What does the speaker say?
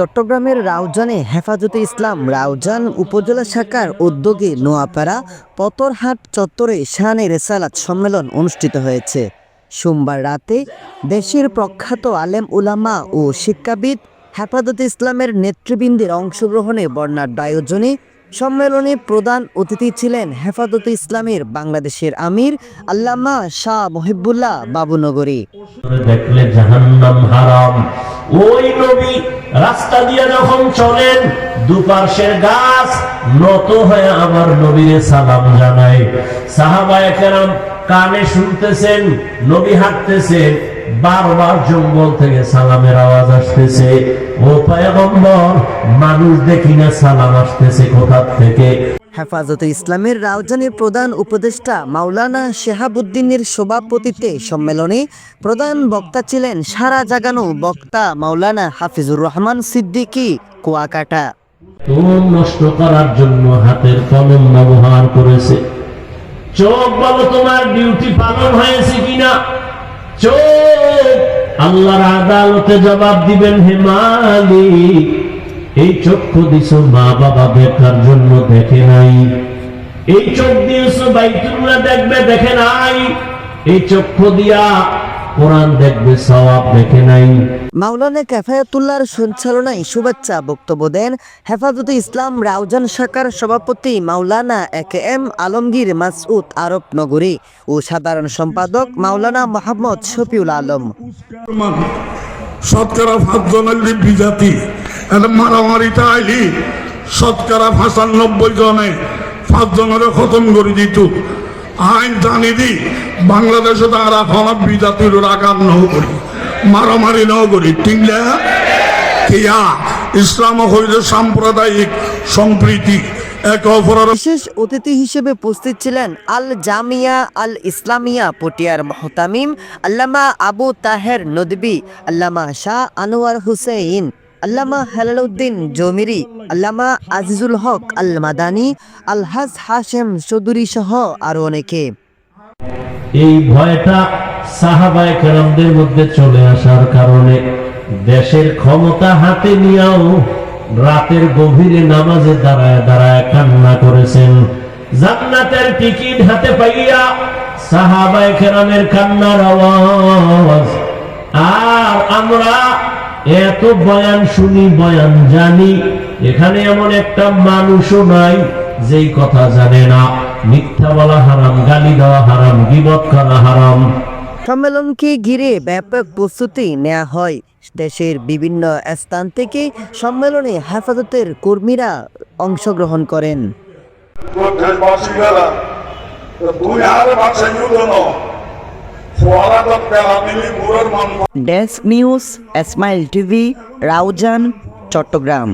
চট্টগ্রামের রাউজানে হেফাজতে ইসলাম রাউজান উপজেলা শাখার উদ্যোগে নোয়াপাড়া পতরহাট চত্বরে শাহানে রেসালাত সম্মেলন অনুষ্ঠিত হয়েছে। সোমবার রাতে দেশের প্রখ্যাত আলেম উলামা ও শিক্ষাবিদ হেফাজতে ইসলামের নেতৃবৃন্দের অংশগ্রহণে বর্ণাঢ্য আয়োজনে সম্মেলনে প্রধান অতিথি ছিলেন হেফাজতে ইসলামের বাংলাদেশের আমির আল্লামা শাহ মহিবুল্লাহ বাবুনগরী। দেখলে ওই নবী রাস্তা দিয়ে যখন চলেন দুপার্শ্বের গাছ নত হয়ে আমার নবীরে সালাম জানায়। সাহাবায়ে কেরাম কানে শুনতেছেন, নবী হাঁটতেছেন। বারবার জঙ্গল থেকে সালামের আওয়াজ আসতেছে। ও পয়গম্বর মানুষ দেখি না সালাম আসতেছে কোথা থেকে? হেফাজতে ইসলামের রাউজানের প্রধান উপদেষ্টা মাওলানা শেহাবুদ্দিনের সভাপতিত্বে সম্মেলনে প্রধান বক্তা ছিলেন সারা জাগানো বক্তা মাওলানা হাফিজুর রহমান সিদ্দিকী কুয়াকাটা। তোর নষ্ট করার জন্য হাতের কলম ব্যবহার করেছে। চোখ বলো তোমার ডিউটি পালন হয়েছে কিনা? চোখ। আল্লাহর আদালতে জবাব দিবেন, হে মালিক, এই চক্ষু দিছ মা বাবা দেখার জন্য দেখে নাই। এই চোখ দিয়েছ, বাইতুল্লাহ দেখবে, দেখে নাই। এই চক্ষু দিয়া কোরআন দেখবে সওয়াব দেখে নাই। মাওলানা ক্যাফায়াতুল্লাহর সঞ্চালনায় শুভেচ্ছা বক্তব্য দেন হেফাজতে ইসলাম রাউজান শাখার সভাপতি মাওলানা A K M Alamgir Masud আরব নগরী ও সাধারণ সম্পাদক মাওলানা মোহাম্মদ শফিউল আলম। শতকরা পাঁচজন আইলি বিজাতি এটা মারামারিতে আইলি শতকরা পঁচানব্বই জনে পাঁচজনের খতম করে দিত। আইন জানি দি, বাংলাদেশে তারা এখন বিজাতির রাগার নহ করি, মারামারি নহ করি টিংলা কিয়া? ইসলাম হইলে সাম্প্রদায়িক সম্প্রীতি বিশেষ অতিথি হিসেবে উপস্থিত ছিলেন আল জামিয়া আল ইসলামিয়া পটিয়ার মহতামিম, আল্লামা আবু তাহের নদবী, আল্লামা শাহ আনোয়ার হুসেইন। আল্লামা হেলালউদ্দিন জমিরি, আল্লামা আজিজুল হক আল মাদানি আলহাজ হাশেম চৌধুরী সহ আরও অনেকে। এই ভয়টা সাহাবায়ে কেরামদের মধ্যে চলে আসার কারণে দেশের ক্ষমতা হাতে নিয়েও রাতের গভীরে নামাজে দাঁড়ায় দাঁড়ায় কান্না করেছেন। জান্নাতের টিকিট হাতে পাইয়া সাহাবায়ে কেরামের কান্নার আওয়াজ। আর আমরা এত বয়ান শুনি বয়ান জানি এখানে এমন একটা মানুষও নাই যেই কথা জানে না। মিথ্যা বলা হারাম গালি দেওয়া হারাম গিবত করা হারাম। সম্মেলনকে ঘিরে ব্যাপক প্রস্তুতি নেওয়া হয়। দেশের বিভিন্ন স্থান থেকে সম্মেলনে হেফাজতের কর্মীরা অংশগ্রহণ করেন। দেশবাসীরা তুমি আর desk news smile TV Raozan Chattogram